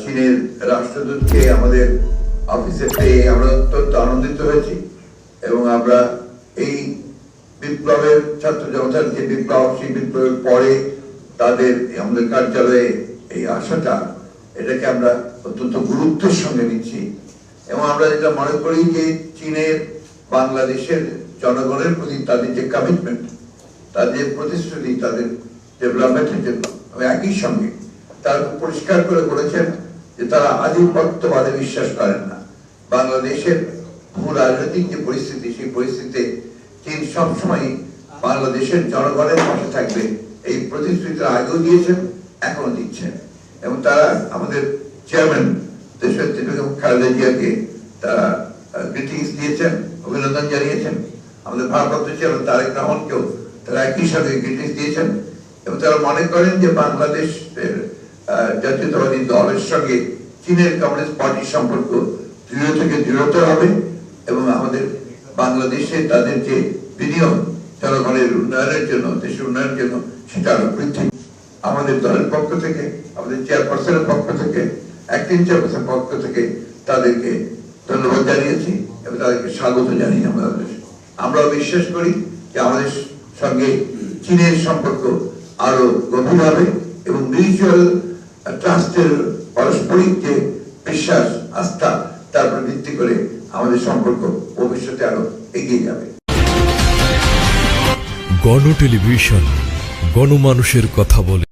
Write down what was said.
চীনের রাষ্ট্রদূতকে আমাদের অফিসে পেয়ে আমরা অত্যন্ত আনন্দিত হয়েছি এবং আমরা এই বিপ্লবের ছাত্র জনতার যে বিপ্লব, সেই বিপ্লবের পরে তাদের আমাদের কার্যালয়ে এই আশাটা, এটাকে আমরা অত্যন্ত গুরুত্বের সঙ্গে নিচ্ছি। এবং আমরা যেটা মনে করি যে চীনের, বাংলাদেশের জনগণের প্রতি তাদের যে কমিটমেন্ট তাদের প্রতিশ্রুতি, তাদের ডেভেলপমেন্টের জন্য একই সঙ্গে তারা পরিষ্কার করে বলেছেন যে তারা আধিপত্যবাদে বিশ্বাস করেন না। বাংলাদেশের ভূ রাজনৈতিক যে পরিস্থিতি, সেই পরিস্থিতিতে চীন সবসময় বাংলাদেশের জনগণের পাশে থাকবে। এই প্রতিশ্রুতি আগেও দিয়েছেন এখনও দিচ্ছেন। এবং তারা আমাদের চেয়ারম্যান দেশের খালেদা জিয়াকে তারা গ্রিটিংস দিয়েছেন, অভিনন্দন জানিয়েছেন। আমাদের ভারপ্রাপ্ত চেয়ারম্যান তারেক রহমানকেও তারা একই সাথে গ্রিটিংস দিয়েছেন। এবং তারা মনে করেন যে বাংলাদেশের জাতীয়তাবাদী দলের সঙ্গে চীনের কমিউনিস্ট পার্টির সম্পর্ক দৃঢ় থেকে দৃঢ়তর হবে এবং আমাদের বাংলাদেশে তাদের যে বিনিয়োগ, জনগণের উন্নয়নের জন্য, দেশের উন্নয়নের জন্য, সেটা আরও বৃদ্ধি। আমাদের দলের পক্ষ থেকে, আমাদের চেয়ারপারসনের পক্ষ থেকে অ্যাক্টিং চেয়ারপারসনের পক্ষ থেকে তাদেরকে ধন্যবাদ জানিয়েছি এবং তাদেরকে স্বাগত জানিয়ে আমরা আমরাও বিশ্বাস করি যে আমাদের সঙ্গে চীনের সম্পর্ক আরও গভীর হবে এবং মিউচুয়াল ট্রাস্টের পারস্পরিক যে বিশ্বাস, আস্থা তার উপর ভিত্তি করে আমাদের সম্পর্ক ভবিষ্যতে আরও এগিয়ে যাবে। গণ টেলিভিশন, গণমানুষের কথা বলে।